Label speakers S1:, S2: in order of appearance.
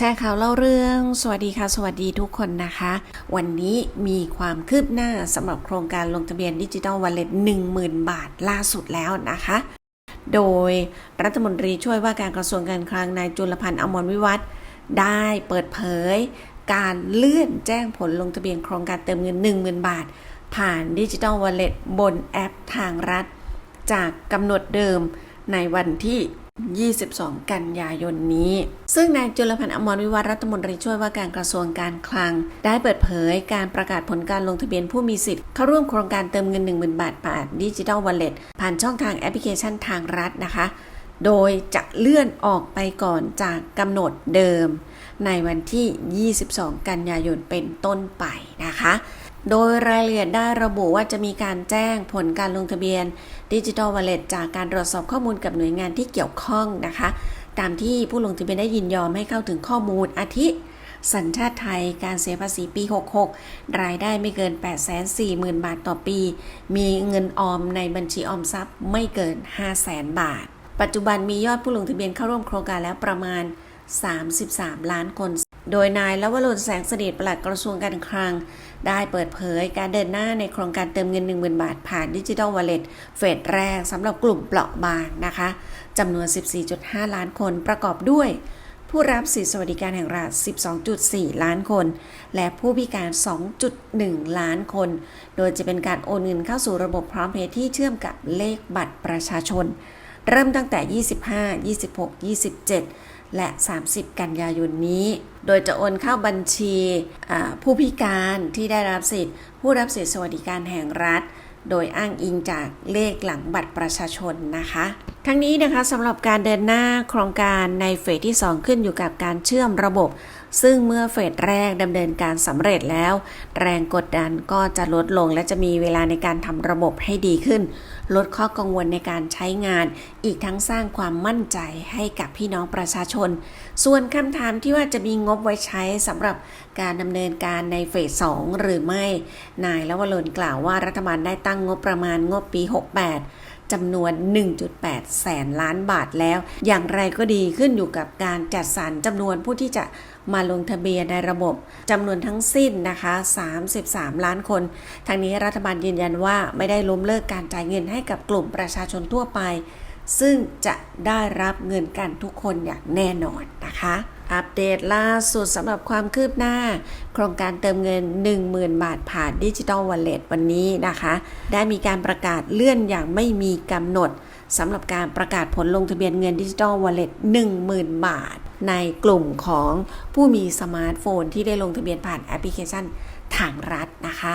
S1: แชร์ข่าวเล่าเรื่อง สวัสดีค่ะ สวัสดีทุกคนนะคะ วันนี้มีความคืบหน้าสำหรับโครงการลงทะเบียนดิจิ t a ลวอลเล็ต10,000 บาทล่าสุดแล้วนะคะ โดยรัฐมนตรีช่วยว่าการกระทรวงการคลังนายจุลพันธ์อมรวิวัฒน์ได้เปิดเผย การเลื่อนแจ้งผลลงทะเบียนโครงการเติมเงิน 10,000 บาท ผ่านดิจิ t a ลวอลเล็ตบนแอปทางรัฐ จากกำหนดเดิมในวันที่ 22 กันยายนนี้ ซึ่งนายจุลพันธ์อมรวิวัฒรัฐมนตรีช่วยว่าการกระทรวงการคลัง ได้เปิดเผยการประกาศผลการลงทะเบียนผู้มีสิทธิ์ เข้าร่วมโครงการเติมเงิน 10,000 บาทผ่านดิจิทัลวอลเล็ตผ่านช่องทางแอปพลิเคชันทางรัฐนะคะ โดยจะเลื่อนออกไปก่อนจากกำหนดเดิม ในวันที่ 22 กันยายนเป็นต้นไปนะคะ โดยรายละเอียดได้ระบุว่าจะมีการแจ้งผลการลงทะเบียนดิจิทัลวอลเล็ตจากการตรวจสอบข้อมูลกับหน่วยงานที่เกี่ยวข้องนะคะ ตามที่ผู้ลงทะเบียนได้ยินยอมให้เข้าถึงข้อมูลอาทิ สัญชาติไทยการเสียภาษีปี 66 รายได้ไม่เกิน 840,000 บาทต่อปี มีเงินออมในบัญชีออมทรัพย์ไม่เกิน 500,000 บาท ปัจจุบันมียอดผู้ลงทะเบียนเข้าร่วมโครงการแล้วประมาณ 33 ล้านคน โดยนายลวรนแสงสนิทปลัดกระทรวงการคลัง ได้เปิดเผยการเดินหน้าในโครงการเติมเงิน 10,000 บาท ผ่านดิจิทัลวอลเล็ตเฟสแรกสำหรับกลุ่มเปราะบางนะคะจำนวน 14.5 ล้านคนประกอบด้วย ผู้รับสิทธิสวัสดิการแห่งรัฐ 12.4 ล้านคน และผู้พิการ 2.1 ล้านคน โดยจะเป็นการโอนเงินเข้าสู่ระบบพร้อมเพย์ที่เชื่อมกับเลขบัตรประชาชน เริ่มตั้งแต่ 25 26 27 และ 30 กันยายนนี้ โดยจะโอนเข้าบัญชีผู้พิการที่ได้รับสิทธิ์ ผู้รับสิทธิสวัสดิการแห่งรัฐ โดยอ้างอิงจากเลขหลังบัตรประชาชนนะคะ ทั้งนี้นะคะสำหรับการเดินหน้าโครงการในเฟสที่ 2 ขึ้นอยู่กับการเชื่อมระบบ ซึ่งเมื่อเฟสแรกดำเนินการสำเร็จแล้ว แรงกดดันก็จะลดลงและจะมีเวลาในการทำระบบให้ดีขึ้น ลดข้อกังวลในการใช้งาน อีกทั้งสร้างความมั่นใจให้กับพี่น้องประชาชน ส่วนคำถามที่ว่าจะมีงบไว้ใช้สำหรับการดำเนินการในเฟส 2 หรือไม่ นายละวรนกล่าวว่ารัฐบาลได้ตั้งงบประมาณงบปี 68 จำนวน 1.8 แสนล้านบาทแล้ว อย่างไรก็ดีขึ้นอยู่กับการจัดสรรจำนวนผู้ที่จะมาลงทะเบียนในระบบจำนวนทั้งสิ้นนะคะ 33 ล้านคน ทางนี้รัฐบาลยืนยันว่าไม่ได้ล้มเลิกการจ่ายเงินให้กับกลุ่มประชาชนทั่วไป ซึ่งจะได้รับเงินกันทุกคนอย่างแน่นอนนะคะ อัปเดตล่าสุดสำหรับความคืบหน้า โครงการเติมเงิน 10,000 บาทผ่านดิจิ t a ลวอลเล็ตวันนี้นะคะ ได้มีการประกาศเลื่อนอย่างไม่มีกำหนดสำหรับการประกาศผลลงทะเบียนเงินดิจิ t a ลวอลเล็ต10,000 บาท ในกลุ่มของผู้มีสมาร์ทโฟนที่ได้ลงทะเบียนผ่านแอปพลิเคชันทางรัฐนะคะ